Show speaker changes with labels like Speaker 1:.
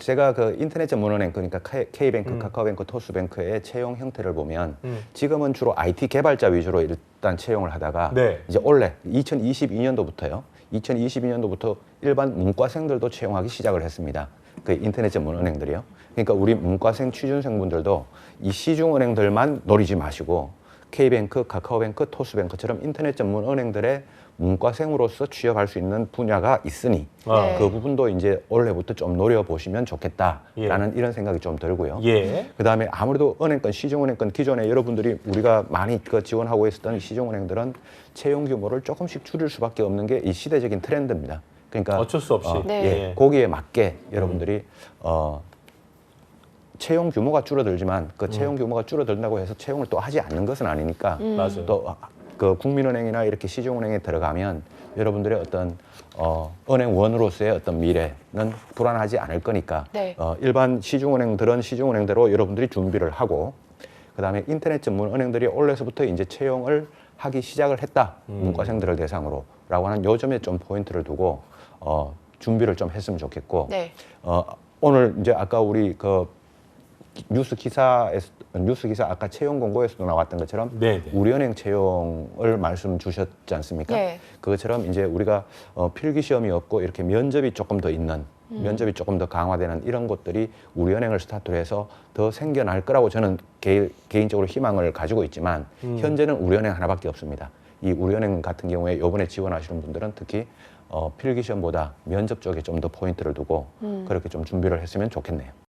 Speaker 1: 제가 그 인터넷 전문은행 그러니까 K- K뱅크,
Speaker 2: 음.
Speaker 1: 카카오뱅크, 토스뱅크의 채용 형태를 보면
Speaker 2: 음.
Speaker 1: 지금은 주로 IT 개발자 위주로 일단 채용을 하다가
Speaker 2: 네.
Speaker 1: 이제 원래 2022년도부터요. 2022년도부터 일반 문과생들도 채용하기 시작을 했습니다. 그 인터넷 전문 은행들이요. 그러니까 우리 문과생 취준생분들도 이 시중은행들만 노리지 마시고 K뱅크, 카카오뱅크, 토스뱅크처럼 인터넷 전문 은행들의 문과생으로서 취업할 수 있는 분야가 있으니
Speaker 2: 아.
Speaker 3: 네.
Speaker 1: 그 부분도 이제 올해부터 좀 노려보시면 좋겠다라는
Speaker 2: 예.
Speaker 1: 이런 생각이 좀 들고요.
Speaker 2: 예.
Speaker 1: 그다음에 아무래도 은행권, 시중은행권 기존에 여러분들이 우리가 많이 그 지원하고 있었던 시중은행들은 채용 규모를 조금씩 줄일 수밖에 없는 게 이 시대적인 트렌드입니다. 그러니까
Speaker 2: 어쩔 수 없이.
Speaker 3: 네.
Speaker 1: 예, 거기에 맞게 여러분들이 어, 채용 규모가 줄어들지만 그 채용 규모가 줄어든다고 해서 채용을 또 하지 않는 것은 아니니까
Speaker 3: 음.
Speaker 2: 맞아요.
Speaker 1: 또 그 국민은행이나 이렇게 시중은행에 들어가면 여러분들의 어떤 어, 은행원으로서의 어떤 미래는 불안하지 않을 거니까
Speaker 3: 네.
Speaker 1: 어, 일반 시중은행들은 시중은행대로 여러분들이 준비를 하고 그다음에 인터넷 전문 은행들이 올해서부터 이제 채용을 하기 시작을 했다
Speaker 2: 음.
Speaker 1: 문과생들을 대상으로라고 하는 요점에 좀 포인트를 두고 어, 준비를 좀 했으면 좋겠고
Speaker 3: 네.
Speaker 1: 어, 오늘 이제 아까 우리 그 뉴스 기사에서 뉴스 기사 아까 채용 공고에서도 나왔던 것처럼
Speaker 2: 네, 네.
Speaker 1: 우리은행 채용을 말씀 주셨지 않습니까?
Speaker 3: 네.
Speaker 1: 그것처럼 이제 우리가 어, 필기 시험이 없고 이렇게 면접이 조금 더 있는 면접이 조금 더 강화되는 이런 곳들이 우리은행을 스타트로 해서 더 생겨날 거라고 저는 개, 개인적으로 희망을 가지고 있지만
Speaker 2: 음.
Speaker 1: 현재는 우리은행 하나밖에 없습니다. 이 우리은행 같은 경우에 이번에 지원하시는 분들은 특히 어, 필기 시험보다 면접 쪽에 좀 더 포인트를 두고
Speaker 3: 음.
Speaker 1: 그렇게 좀 준비를 했으면 좋겠네요.